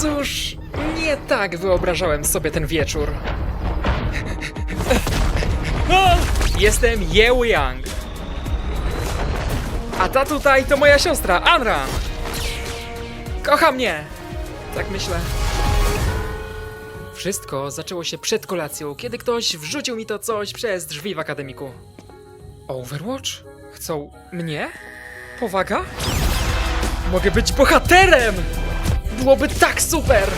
Cóż, nie tak wyobrażałem sobie ten wieczór. Jestem Yeo Yang. A ta tutaj to moja siostra, Anra. Kocha mnie. Tak myślę. Wszystko zaczęło się przed kolacją, kiedy ktoś wrzucił mi to coś przez drzwi w akademiku. Overwatch? Chcą mnie? Powaga? Mogę być bohaterem! Byłoby tak super!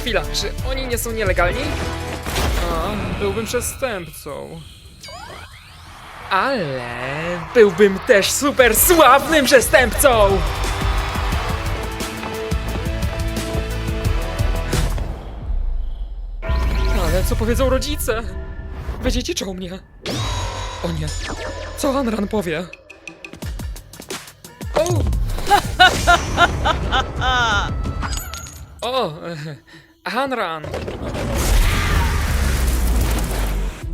Chwila, czy oni nie są nielegalni? A, byłbym przestępcą. Ale byłbym też super sławnym przestępcą! Ale co powiedzą rodzice? Wydziedziczą mnie. O nie. Co Anran powie? O! O! Anran!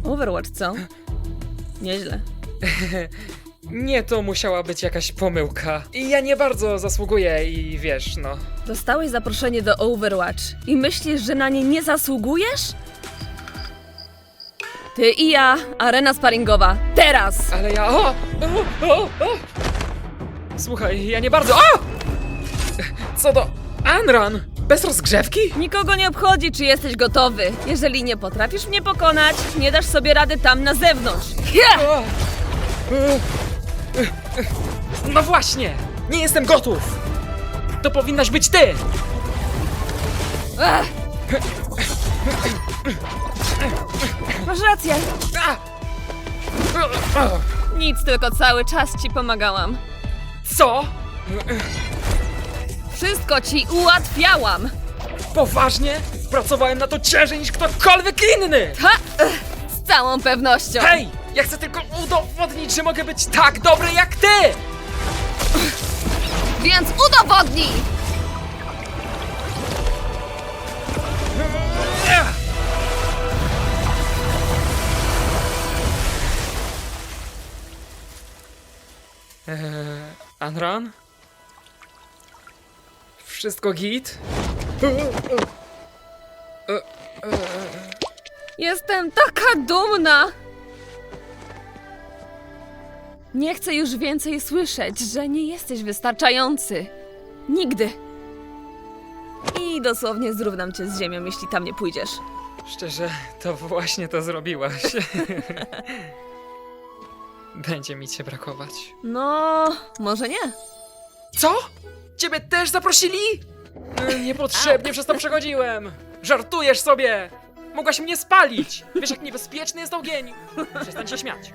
Overwatch, co? Nieźle. Nie, to musiała być jakaś pomyłka. I ja nie bardzo zasługuję i wiesz, no. Dostałeś zaproszenie do Overwatch i myślisz, że na nie nie zasługujesz? Ty i ja, arena sparingowa. Teraz! Ale ja. O! O! O! o! Słuchaj, ja nie bardzo. O! Co do. Anran! Bez rozgrzewki? Nikogo nie obchodzi, czy jesteś gotowy. Jeżeli nie potrafisz mnie pokonać, nie dasz sobie rady tam na zewnątrz. O! No właśnie! Nie jestem gotów! To powinnaś być ty! Ach. Masz rację. Nic, tylko cały czas ci pomagałam. Co? Wszystko ci ułatwiałam. Poważnie? Pracowałem na to ciężej niż ktokolwiek inny! Ha! Ech, Z całą pewnością. Hej! Ja chcę tylko udowodnić, że mogę być tak dobry jak ty! Więc udowodnij! Eee, Anran? Wszystko git? Jestem taka dumna! Nie chcę już więcej słyszeć, że nie jesteś wystarczający. Nigdy. I dosłownie zrównam cię z ziemią, jeśli tam nie pójdziesz. Szczerze, to właśnie to zrobiłaś. Będzie mi cię brakować. No, może nie. Co? Ciebie też zaprosili? E, Niepotrzebnie przez to przechodziłem. Żartujesz sobie! Mogłaś mnie spalić! Wiesz, jak niebezpieczny jest ogień! Przestań się śmiać.